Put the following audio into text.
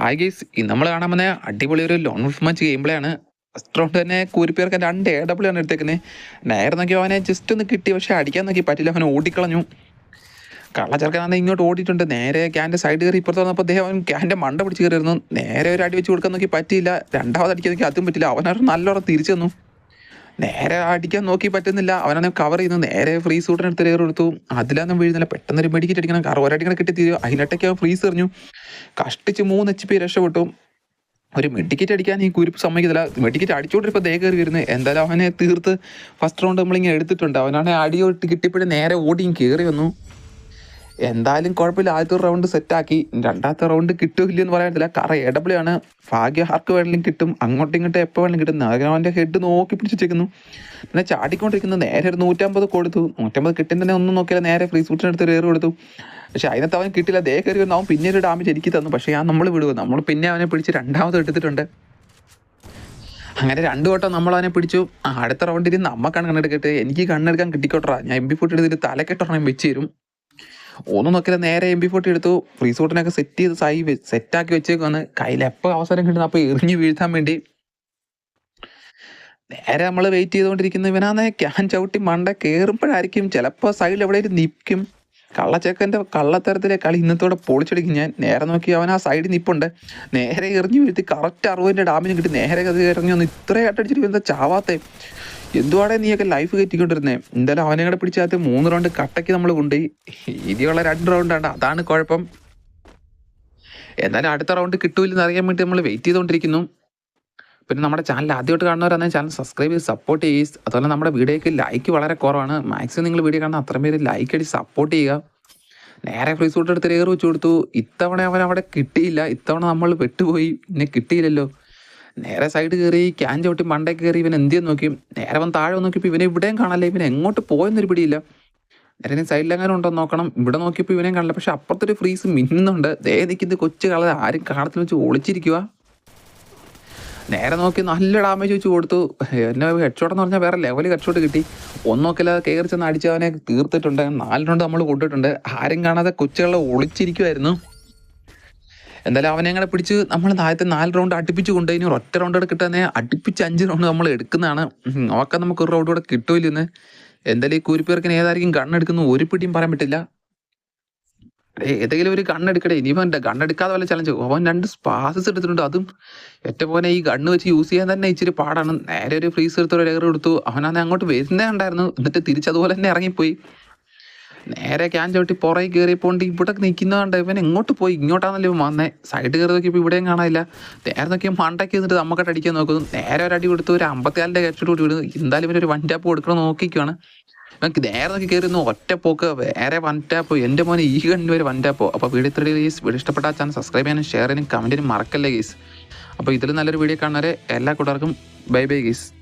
Hi guys ഇന്ന് നമ്മൾ കാണാൻ വന്ന അടിപൊളി ഒരു lone wolf match gameplay round തന്നെ കൂരിപ്പേർക്ക് രണ്ട് എ ഡബ്ല്യൂ ആണ് എടുത്തേക്കുന്നത് നേരെ നോക്കി അവനെ ജസ്റ്റ് ഒന്ന് കിട്ടി പക്ഷെ അടിക്കാൻ നോക്കി പറ്റില്ല. അവനെ ഓടിക്കളഞ്ഞു. കള്ള ചേർക്കാനാണ് ഇങ്ങോട്ട് ഓടിയിട്ടുണ്ട്. നേരെ ക്യാന്റെ സൈഡ് കയറി ഇപ്പുറത്ത് വന്നപ്പോൾ അദ്ദേഹം അവൻ ക്യാന്റെ മണ്ട പിടിച്ച് കയറിയിരുന്നു. നേരെ ഒരു അടി വെച്ച് കൊടുക്കാൻ നോക്കി പറ്റിയില്ല. രണ്ടാമത് അടിക്കാൻ നോക്കി അതും പറ്റില്ല അവനൊരു നല്ലോണം തിരിച്ചു തന്നു. നേരെ അടിക്കാൻ നോക്കി പറ്റുന്നില്ല. അവനെ കവർ ചെയ്യുന്നു. നേരെ ഫ്രീ സൂട്ടിന് എടുത്ത് കയറി കൊടുത്തു. അതിലൊന്നും വീഴുന്നില്ല. പെട്ടെന്ന് ഒരു മെഡിക്കറ്റ് അടിക്കണം. കാരണം ഒരടിക്കണം കിട്ടി തീരും അവൻ ഫ്രീസ് എറിഞ്ഞു. കഷ്ടിച്ച് മൂന്ന് എച്ച് പി രക്ഷപ്പെട്ടു. ഒരു മെഡിക്കറ്റ് അടിക്കാൻ ഈ കുരിപ്പ് സമ്മതിക്കത്തില്ല. മെഡിക്കറ്റ് അടിച്ചുകൊണ്ടിരിപ്പോൾ ദേ കയറി വരുന്നത് എന്തായാലും അവനെ തീർത്ത് ഫസ്റ്റ് റൗണ്ട് നമ്മളിങ്ങനെ എടുത്തിട്ടുണ്ട്. അവനാണെങ്കിൽ അടിയോട്ട് കിട്ടിയപ്പോഴും നേരെ ഓടിയും കയറി വന്നു. എന്തായാലും കുഴപ്പമില്ല. ആദ്യത്തെ റൗണ്ട് സെറ്റാക്കി രണ്ടാമത്തെ റൗണ്ട് കിട്ടില്ല എന്ന് പറയാൻ പറ്റില്ല കാരണം എ ഡബ്ല്യൂ ആണ്. ഭാഗ്യ ആർക്ക് വേണമെങ്കിലും കിട്ടും. അങ്ങോട്ടും ഇങ്ങോട്ടും എപ്പോൾ വേണമെങ്കിലും കിട്ടും. നാഗരാവന്റെ ഹെഡ് നോക്കി പിടിച്ച് വെച്ചേക്കുന്നു. പിന്നെ ചാടിക്കൊണ്ടിരിക്കുന്നത് നേരെ ഒരു നൂറ്റമ്പത് കൊടുത്തു. നൂറ്റമ്പത് കിട്ടും തന്നെ ഒന്നും നോക്കിയാൽ നേരെ ഫ്രീ സൂട്ടിനെടുത്ത് കയറി കൊടുത്തു. പക്ഷെ അതിനകത്ത് അവൻ കിട്ടില്ല ദേ കയറി വന്നു. അവൻ പിന്നെ ഒരു ഡാമേജ് എനിക്ക് തന്നു. പക്ഷേ ഞാൻ നമ്മൾ വിടുക നമ്മൾ പിന്നെ അവനെ പിടിച്ച് രണ്ടാമത് എടുത്തിട്ടുണ്ട്. അങ്ങനെ രണ്ട് വട്ടം നമ്മൾ അവനെ പിടിച്ചു. അടുത്ത റൗണ്ടിൽ നമ്മക്കാണ് കണ്ണെടുക്കട്ടെ എനിക്ക് കണ്ണെടുക്കാൻ കിട്ടിക്കോട്ടറാ. ഞാൻ എം ബി ഫുട്ട് എടുത്തിട്ട് തലക്കെട്ടൊരെണ്ണം വെച്ച് തരും. ഒന്നും നോക്കില്ല നേരെ എം ബി ഫോർട്ടി എടുത്തു. റിസോർട്ടിനൊക്കെ സെറ്റ് ചെയ്ത് സൈ സെറ്റാക്കി വെച്ചേക്കാണ് കയ്യിൽ എപ്പോൾ അവസരം കിട്ടുന്നു അപ്പോൾ എറിഞ്ഞു വീഴ്ത്താൻ വേണ്ടി. നേരെ നമ്മൾ വെയിറ്റ് ചെയ്തുകൊണ്ടിരിക്കുന്ന ഇവനാന്നെ ക്യാൻ ചവിട്ടി മണ്ട കയറുമ്പോഴായിരിക്കും ചിലപ്പോൾ സൈഡിൽ എവിടെയും നിൽക്കും. കള്ളച്ചക്കന്റെ കള്ളത്തരത്തിലെ കളി ഇന്നത്തോടെ പൊളിച്ചെടുക്കും ഞാൻ. നേരെ നോക്കി അവൻ ആ സൈഡിൽ നിപ്പുണ്ട്. നേരെ എറിഞ്ഞു വീഴ്ത്തി കറക്റ്റ് അറുപതിന്റെ ഡാമിന് കിട്ടി. നേരെ അത് ഇറങ്ങി വന്ന് ഇത്രയും അട്ടടിച്ചിട്ട് എന്താ ചാവാത്തെ? എന്തുവാടെ നീയൊക്കെ ലൈഫ് കയറ്റിക്കൊണ്ടിരുന്നേ? എന്തായാലും അവനെ കൂടെ പിടിച്ചകത്ത് മൂന്ന് റൗണ്ട് കട്ടയ്ക്ക് നമ്മൾ കൊണ്ടുപോയി ഇനിയുള്ള രണ്ട് റൗണ്ടാണ് അതാണ് കുഴപ്പം. എന്തായാലും അടുത്ത റൗണ്ട് കിട്ടൂലെന്ന് അറിയാൻ വേണ്ടി നമ്മൾ വെയിറ്റ് ചെയ്തുകൊണ്ടിരിക്കുന്നു. പിന്നെ നമ്മുടെ ചാനൽ ആദ്യമായിട്ട് കാണുന്നവരാണെങ്കിൽ ചാനൽ സബ്സ്ക്രൈബ് ചെയ്ത് സപ്പോർട്ട് ചെയ്യുക അതുപോലെ നമ്മുടെ വീഡിയോയ്ക്ക് ലൈക്ക് വളരെ കുറവാണ്. മാക്സിമം നിങ്ങൾ വീഡിയോ കാണുന്ന അത്രയും പേര് ലൈക്ക് അടി സപ്പോർട്ട് ചെയ്യുക. നേരെ ഫ്രീ സൂട്ട് എടുത്ത് ഏറ് വെച്ച് കൊടുത്തു. ഇത്തവണ അവൻ അവിടെ കിട്ടിയില്ല. ഇത്തവണ നമ്മൾ വെട്ടുപോയി പിന്നെ കിട്ടിയില്ലല്ലോ. നേരെ സൈഡ് കയറി ക്യാൻ ചവിട്ടി മണ്ടേ കയറി ഇവൻ എന്ത് ചെയ്യാൻ നോക്കി. നേരെ വന്ന് താഴെ നോക്കിയപ്പോൾ ഇവനെ ഇവിടെയും കാണാല്ലേ ഇവൻ എങ്ങോട്ട് പോയെന്നൊരു പിടിയില്ല. നേരെ ഇനി സൈഡിലെങ്ങാനും ഉണ്ടോ നോക്കണം. ഇവിടെ നോക്കിയപ്പോൾ ഇവനെയും കാണില്ല പക്ഷെ അപ്പുറത്തൊരു ഫ്രീസ് മിന്നുന്നുണ്ട്. ദേ നിൽക്കുന്നത് കൊച്ചു കളർ ആരും കാണത്തിൽ വെച്ച് ഒളിച്ചിരിക്കുക നേരെ നോക്കി നല്ല ഡാമേജ് വെച്ച് കൊടുത്തു. എന്നെ ഹെഡ്ഷോട്ട് എന്ന് പറഞ്ഞാൽ വേറെ ലെവൽ ഹെഡ്ഷോട്ട് കിട്ടി. ഒന്നൊക്കെ കയറി ചെന്ന് അടിച്ചവനെ തീർത്തിട്ടുണ്ട്. നാലിനുണ്ട് നമ്മൾ കൊണ്ടിട്ടുണ്ട് ആരും കാണാതെ കൊച്ചുകളെ ഒളിച്ചിരിക്കുമായിരുന്നു എന്തായാലും അവനെ അങ്ങനെ പിടിച്ച് നമ്മൾ ആദ്യത്തെ നാല് റൗണ്ട് അടുപ്പിച്ച് കൊണ്ടുപോയി. ഒറ്റ റൗണ്ട് കൂടെ കിട്ടാനെ അടുപ്പിച്ച് അഞ്ച് റൗണ്ട് നമ്മൾ എടുക്കുന്നതാണ്. ഓക്കെ നമുക്ക് ഒരു റൗണ്ട് കൂടെ കിട്ടൂലെന്ന് എന്തായാലും ഈ കുരിപ്പേർക്കിന് ഏതായിരിക്കും കണ്ണെടുക്കുന്നു ഒരു പിടിയും പറയാൻ പറ്റില്ല. ഏതെങ്കിലും ഒരു കണ്ണെടുക്കടേ ഇനിയിപ്പോ കണ്ണെടുക്കാതെ വല്ല ചലഞ്ച് അവൻ രണ്ട് സ്പാസസ് എടുത്തിട്ടുണ്ട്. അതും ഏറ്റവും പോലെ ഈ കണ്ണ് വെച്ച് യൂസ് ചെയ്യാൻ തന്നെ ഇച്ചിരി പാടാണ്. നേരെ ഒരു ഫ്രീസ് എടുത്ത് ഒരു കൊടുത്തു. അവനാന്നെ അങ്ങോട്ട് വരുന്നേ ഉണ്ടായിരുന്നു. എന്നിട്ട് തിരിച്ചതുപോലെ തന്നെ ഇറങ്ങിപ്പോയി. നേരെ ക്യാൻ ചവിട്ടി പുറകെ കയറിയപ്പോണ്ട് ഇവിടെ നിൽക്കുന്നതുകൊണ്ട് ഇവൻ എങ്ങോട്ട് പോയി? ഇങ്ങോട്ടാണല്ലോ വന്നേ. സൈഡ് കയറി നോക്കിയപ്പോൾ ഇവിടെയും കാണാനില്ല. നേരെ നോക്കിയാൽ മണ്ടയ്ക്ക് നിന്നിട്ട് നമുക്കട്ട് അടിക്കാൻ നോക്കുന്നു. നേരെ ഒരു അടി കൊടുത്ത് ഒരു അമ്പത്തിനാലിന്റെ കച്ചിട്ട് കൂടി വിടുന്നു എന്തായാലും ഇവനൊരു വൺ ടാപ്പ് കൊടുക്കണം നോക്കിക്കുവാണ്. നമുക്ക് നേരെ നോക്കി കയറുന്നു ഒറ്റ പോക്ക് വേറെ വൺ ടാപ്പ് എന്റെ മോനെ ഈ കണ്ടു ഒരു വൺ ടാപ്പോ അപ്പോൾ വീഡിയോ ത്രീ ഗീസ് വീഡിയോ ഇഷ്ടപ്പെട്ട ചാനൽ സബ്സ്ക്രൈബ് ചെയ്യാനും ഷെയർ ചെയ്യാനും കമന്റിനും മറക്കല്ലേ ഗീസ് അപ്പോൾ ഇതിൽ നല്ലൊരു വീഡിയോ കാണുന്നവരെ എല്ലാ കൂട്ടുകാർക്കും ബൈ ബൈ ഗീസ്